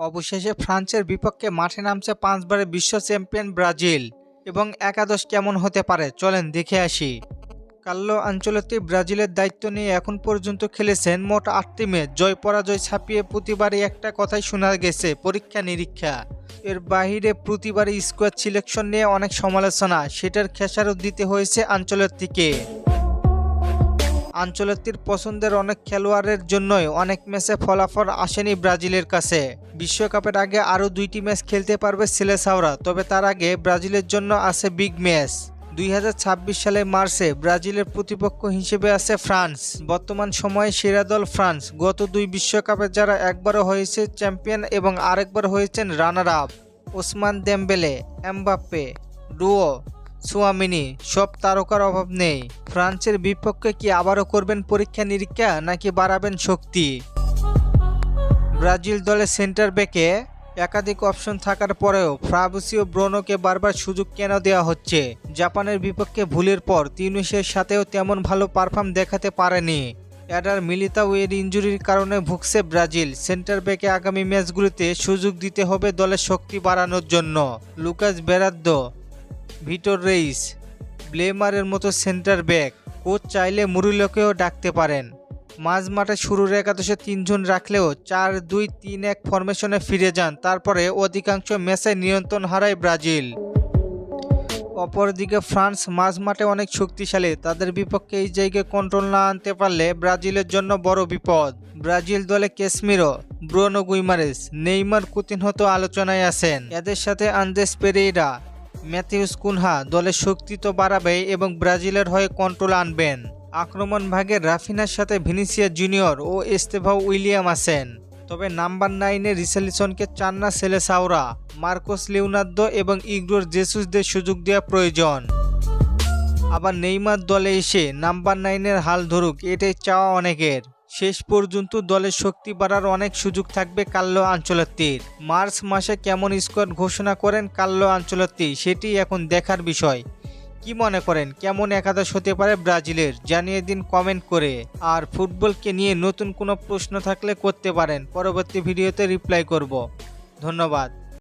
অবশেষে ফ্রান্সের বিপক্ষে মাঠে নামছে পাঁচবারের বিশ্ব চ্যাম্পিয়ন ব্রাজিল এবং একাদশ কেমন হতে পারে? চলেন দেখে আসি। কাল্লো আঞ্চলতি ব্রাজিলের দায়িত্ব নিয়ে এখন পর্যন্ত খেলেছেন মোট আটটি ম্যাচ। জয় পরাজয় ছাপিয়ে প্রতিবারই একটা কথাই শোনা গেছে, পরীক্ষা নিরীক্ষা। এর বাহিরে প্রতিবারই স্কোয়াড সিলেকশন নিয়ে অনেক সমালোচনা, সেটার খেসারত দিতে হয়েছে আঞ্চলতিকে আঞ্চলতির পছন্দের অনেক খেলোয়াড়ের জন্যই অনেক ম্যাচে ফলাফল আসেনি ব্রাজিলের কাছে। বিশ্বকাপের আগে আরও দুইটি ম্যাচ খেলতে পারবে সিলেসাওরা, তবে তার আগে ব্রাজিলের জন্য আছে বিগ ম্যাচ। দুই হাজার ছাব্বিশ সালে মার্চে ব্রাজিলের প্রতিপক্ষ হিসেবে আছে ফ্রান্স। বর্তমান সময়ে সেরা দল ফ্রান্স। গত দুই বিশ্বকাপে যারা একবারও হয়েছে চ্যাম্পিয়ন এবং আরেকবার হয়েছেন runner up, Ousmane Dembele, Mbappe duo Tchouameni, সব তারকার অভাব নেই। ফ্রান্সের বিপক্ষে কি আবারও করবেন পরীক্ষা নিরীক্ষা, নাকি বাড়াবেন শক্তি? ব্রাজিল দলের সেন্টার ব্যাকে একাধিক অপশন থাকার পরেও ফ্রাবুসিও ব্রোনোকে বারবার সুযোগ কেন দেওয়া হচ্ছে? জাপানের বিপক্ষে ভুলের পর তিউনিসের সাথেও তেমন ভালো পারফর্ম দেখাতে পারেনি। অ্যাডার মিলিতাও এর ইঞ্জুরির কারণে ভুগছে ব্রাজিল। সেন্টার ব্যাকে আগামী ম্যাচগুলিতে সুযোগ দিতে হবে দলের শক্তি বাড়ানোর জন্য। লুকাস বেরাদ্দ ভিটোর রেইস, ব্লেমারের মতো সেন্টার ব্যাক। কোচ চাইলে মুরিলোকেও ডাকতে পারেন। মাঝ মাঠে শুরুর একাদশে তিনজন রাখলেও চার, দুই, তিন, এক ফরমেশনে ফিরে যান। তারপরে অধিকাংশ ম্যাচে নিয়ন্ত্রণ হারায় ব্রাজিল। অপরদিকে ফ্রান্স মাঝ মাঠে অনেক শক্তিশালী। তাদের বিপক্ষে এই জায়গায় কন্ট্রোল না আনতে পারলে ব্রাজিলের জন্য বড় বিপদ। ব্রাজিল দলে Casemiro Bruno Guimaraes, Neymar Coutinho তো আলোচনায় আছেন। এদের সাথে আন্দেস পেরেইরা ম্যাথিউস কুনহা দলের শক্তি তো বাড়াবে এবং ব্রাজিলের হয়ে কন্ট্রোল আনবেন। আক্রমণ ভাগে রাফিনার সাথে ভিনিসিয়া জুনিয়র ও এস্তেভা উইলিয়াম আছেন। তবে নাম্বার নাইনে রিসেলিসনকে চান না সেলেসাওরা। মার্কোস লিওনার্দো এবং ইগডোর জেসুসদের সুযোগ দেওয়া প্রয়োজন। আবার নেইমার দলে এসে নাম্বার নাইনের হাল ধরুক, এটাই চাওয়া অনেকের। শেষ পর্যন্ত দলের শক্তি বাড়ার অনেক সুযোগ থাকবে কাল্লো আঞ্চলত্তির। মার্চ মাসে কেমন স্কোয়াড ঘোষণা করেন কাল্লো আঞ্চলত্তি, সেটি এখন দেখার বিষয়। কি মনে করেন, কেমন একাদশ হতে পারে ব্রাজিলের? জানিয়ে দিন কমেন্ট করে। আর ফুটবলকে নিয়ে নতুন কোনো প্রশ্ন থাকলে করতে পারেন। পরবর্তী ভিডিওতে রিপ্লাই করব। ধন্যবাদ।